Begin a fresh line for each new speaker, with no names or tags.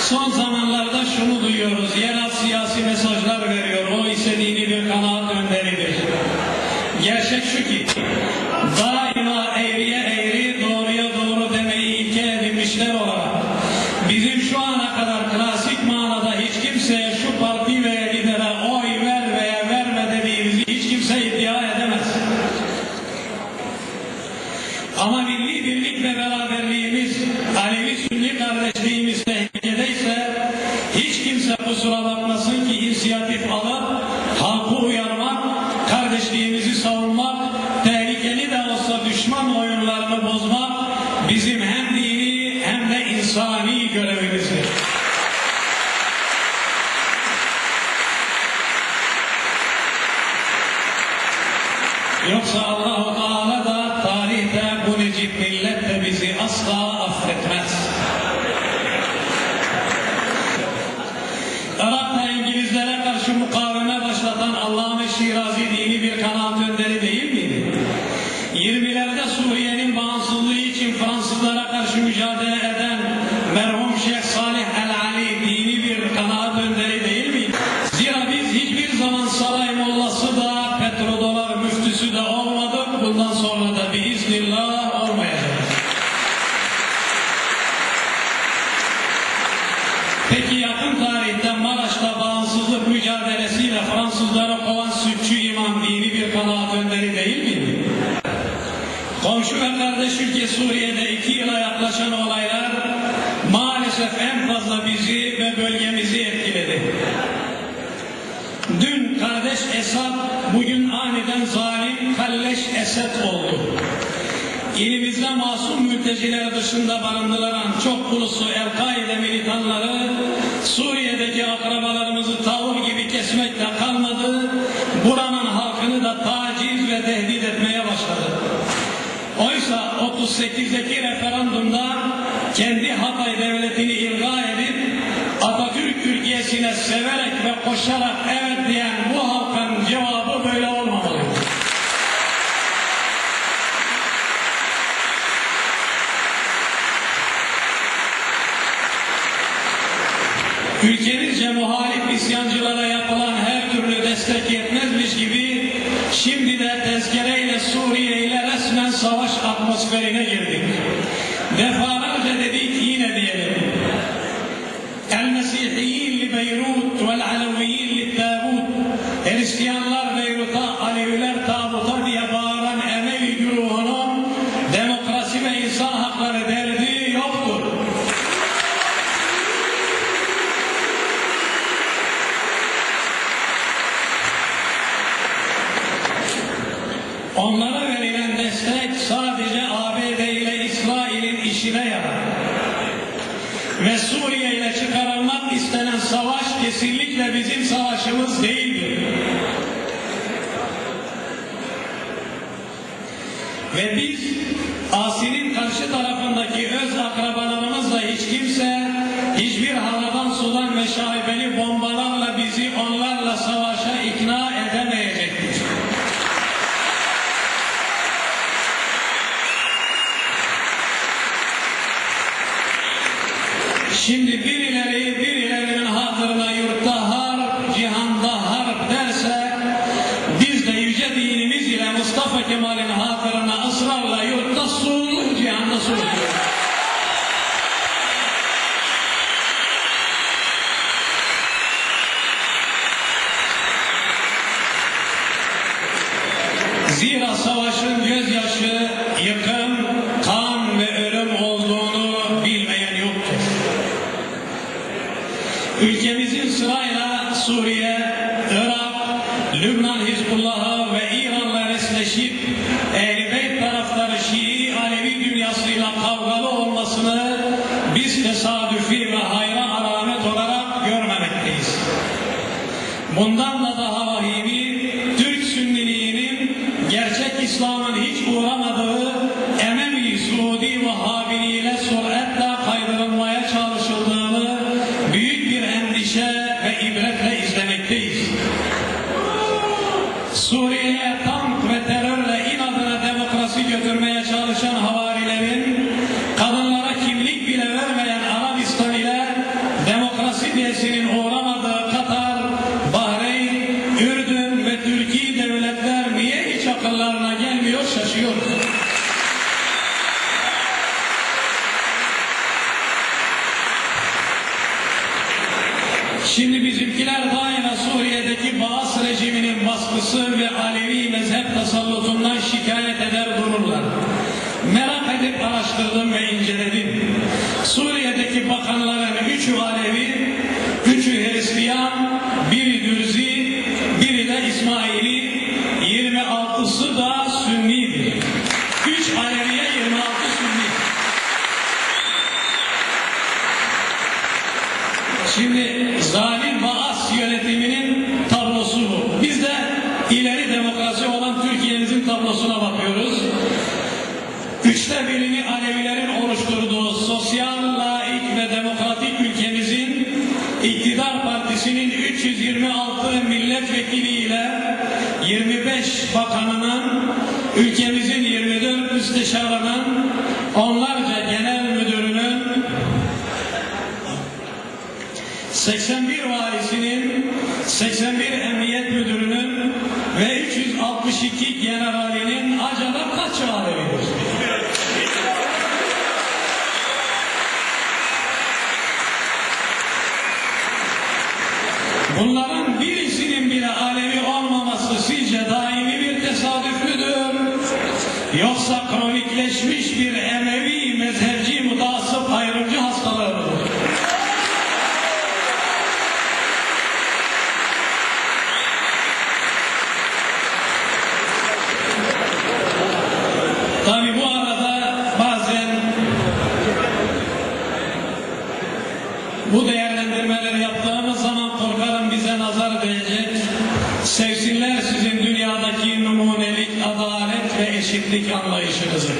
Son zamanlarda şunu duyuyoruz. Yerel siyasi mesajlar veriyor. O ise dini bir kanaat önderidir. Gerçek şu ki daima eğriye eğri, doğruya doğru demeyi ilke edinmişler olarak bizim şu ana kadar klasik manada hiç kimseye şu parti veya lidere oy ver veya verme dediğimizi hiç kimse iddia edemez. Ama milli birlik ve beraberliğimiz, Alevi Sünni kardeşliğimiz kardeşliğimizi savunmak, tehlikeli de olsa düşman oyunlarını bozmak bizim hem dini hem de insani görevimizdir. Yoksa Allahu Teala da tarihte bu necip millet de bizi asla affetmez. Tarihte Maraş'ta bağımsızlık mücadelesiyle Fransızları kovan sütçü imam dini bir kanaat önderi değil miydi? Komşu ve kardeş ülke Suriye'de iki yıla yaklaşan olaylar maalesef en fazla bizi ve bölgemizi etkiledi. Dün kardeş Esad, bugün aniden zalim kalleş Esed oldu. İlimizde masum mülteciler dışında barındıran çok ulusu El-Kaide militanları Suriye'deki akrabalarımızı tavuk gibi kesmekle kalmadı, buranın halkını da taciz ve tehdit etmeye başladı. Oysa 38'deki referandumda kendi Hatay devletini ilga edip Atatürk Türkiye'sine severek ve koşarak evet diyen bu halkın Ülkemizce muhalif isyancılara yapılan her türlü destek yetmezmiş gibi şimdi de tezkereyle Suriye ile resmen savaş atmosferine girdik. Defalarca dedik yine diyelim. Onlara verilen destek sadece ABD ile İsrail'in işine yarar. Ve Suriye ile çıkarılmak istenen savaş kesinlikle bizim savaşımız değildir. Ve biz Asi'nin karşı tarafındaki öz akrabalarımızla hiç kimse hiçbir havadan savaşın gözyaşı, yıkım, kan ve ölüm olduğunu bilmeyen yoktur. Ülkemizin sırayla Suriye, Irak, Lübnan Hizbullah'ı ve İran'la resleşip Beyt taraftarı Şii Alevi dünyasıyla kavgalı olmasını biz tesadüfi ve hayra alamet olarak görmemekteyiz. Bundan da daha vahimi Şimdi bizimkiler daima Suriye'deki Baas rejiminin baskısı ve Alevi mezhep tasallutundan şikayet eder dururlar. Merak edip araştırdım ve inceledim. Suriye'deki bakanların üçü Alevi, üçü Hristiyan, biri Dürzi, biri de İsmaili, 26'sı da Sünnidir. Üç Aleviye 26 Sünni. Şimdi demokrasi olan Türkiye'mizin tablosuna bakıyoruz. Üçte birini Alevilerin oluşturduğu sosyal, laik ve demokratik ülkemizin iktidar partisinin 326 milletvekiliyle 25 bakanının, ülkemizin 24 müsteşarının, onlarca genel müdürünün, 81 valisinin, 81 emniyet 362 generalinin acaba kaç alevidir? Bunların birisinin bu değerlendirmeleri yaptığımız zaman korkarım bize nazar değecek. Sevsinler sizin dünyadaki numunelik, adalet ve eşitlik anlayışınızı.